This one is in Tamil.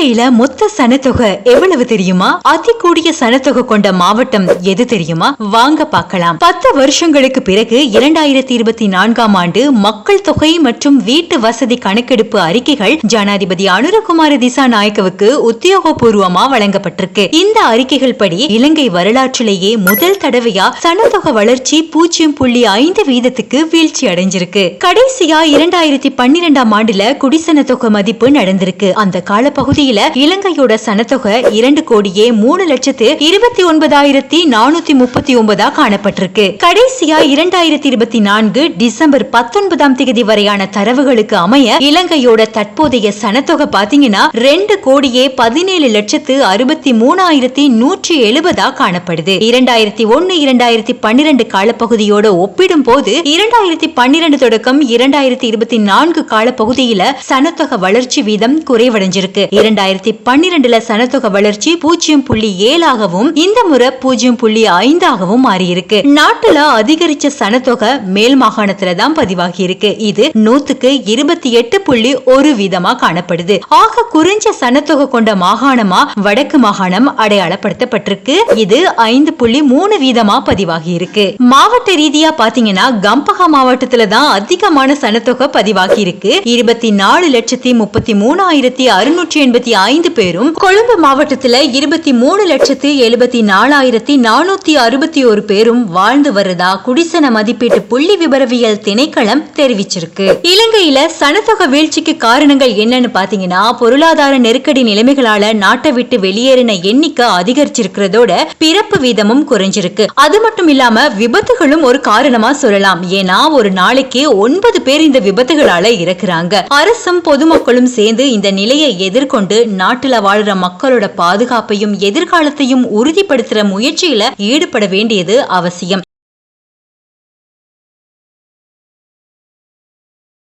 இலங்கையில மொத்த சனத்தொகை எவ்வளவு தெரியுமா? அதி கூடிய சனத்தொகை கொண்ட மாவட்டம் எது தெரியுமா? வாங்க பார்க்கலாம். பத்து வருஷங்களுக்கு பிறகு இரண்டாயிரத்தி இருபத்தி நான்காம் ஆண்டு மக்கள் தொகை மற்றும் வீட்டு வசதி கணக்கெடுப்பு அறிக்கைகள் ஜனாதிபதி அனுரகுமார திசா நாயக்கவுக்கு உத்தியோகபூர்வமா வழங்கப்பட்டிருக்கு. இந்த அறிக்கைகள் படி இலங்கை வரலாற்றிலேயே முதல் தடவையா சனத்தொகை வளர்ச்சி பூஜ்ஜியம் புள்ளி ஐந்து வீதத்துக்கு வீழ்ச்சி அடைஞ்சிருக்கு. கடைசியா இரண்டாயிரத்தி பன்னிரெண்டாம் ஆண்டுல குடிசன தொகை மதிப்பு நடந்திருக்கு. அந்த காலப்பகுதியில் நிலையில இலங்கையோட சனத்தொகை இரண்டு கோடியே மூணு லட்சத்து இருபத்தி ஒன்பதாயிரத்தி நானூத்தி முப்பத்தி ஒன்பதா காணப்பட்டிருக்கு. கடைசியா இரண்டாயிரத்தி இருபத்தி நான்கு டிசம்பர் பத்தொன்பதாம் தேதி வரையான தரவுகளுக்கு அமைய இலங்கையோட தற்போதைய சனத்தொகை பாத்தீங்கன்னா ரெண்டு கோடியே பதினேழு லட்சத்து அறுபத்தி மூணாயிரத்தி நூற்றி எழுபதா காணப்படுது. இரண்டாயிரத்தி ஒன்னு இரண்டாயிரத்தி பன்னிரண்டு காலப்பகுதியோட ஒப்பிடும் போது இரண்டாயிரத்தி பன்னிரண்டு தொடக்கம் இரண்டாயிரத்தி இருபத்தி நான்கு காலப்பகுதியில சனத்தொகை வளர்ச்சி வீதம் குறைவடைஞ்சிருக்கு. இரண்டாயிரத்தி இரண்டாயிரத்தி பன்னிரண்டுல சனத்தொகை வளர்ச்சி பூஜ்ஜியம் புள்ளி ஏழாகவும் இந்த முறை பூஜ்ஜியம் புள்ளி ஐந்தாகவும் மாறியிருக்கு. நாட்டுல அதிகரிச்ச சனத்தொகை மேல் மாகாணத்துல தான் பதிவாகி இருக்கு இது நூத்துக்கு இருபத்தி எட்டு புள்ளி ஒரு வீதமா காணப்படுது. ஆக குறைஞ்ச சனத்தொகை கொண்ட மாகாணமா வடக்கு மாகாணம் அடையாளப்படுத்தப்பட்டிருக்கு. இது ஐந்து புள்ளி மூணு வீதமா பதிவாகி இருக்கு மாவட்ட ரீதியா பாத்தீங்கன்னா கம்பகா மாவட்டத்துல தான் அதிகமான சனத்தொகை பதிவாகி இருக்கு இருபத்தி நாலு லட்சத்தி முப்பத்தி மூணாயிரத்தி அறுநூற்றி எண்பத்தி ஐந்து பேரும் கொழும்பு மாவட்டத்துல இருபத்தி மூணு லட்சத்து எழுபத்தி நாலாயிரத்தி நானூத்தி அறுபத்தி ஒரு பேரும் வாழ்ந்து வருதா குடிசன மதிப்பீட்டு புள்ளி விபரவியல் திணைக்களம் தெரிவிச்சிருக்கு. இலங்கையில சனத்தொகை வீழ்ச்சிக்கு காரணங்கள் என்னன்னு பாத்தீங்கன்னா பொருளாதார நெருக்கடி நிலைமைகளால நாட்டை விட்டு வெளியேறின எண்ணிக்கை அதிகரிச்சிருக்கிறதோட பிறப்பு வீதமும் குறைஞ்சிருக்கு. அது மட்டும் இல்லாம விபத்துகளும் ஒரு காரணமா சொல்லலாம். ஏன்னா ஒரு நாளைக்கு ஒன்பது பேர் இந்த விபத்துகளால இறக்குறாங்க. அரசும் பொதுமக்களும் சேர்ந்து இந்த நிலையை எதிர்கொண்டு நாட்டுல வாழ்ற மக்களோட பாதுகாப்பையும் எதிர்காலத்தையும் உறுதிப்படுத்துற முயற்சியில ஈடுபட வேண்டியது அவசியம்.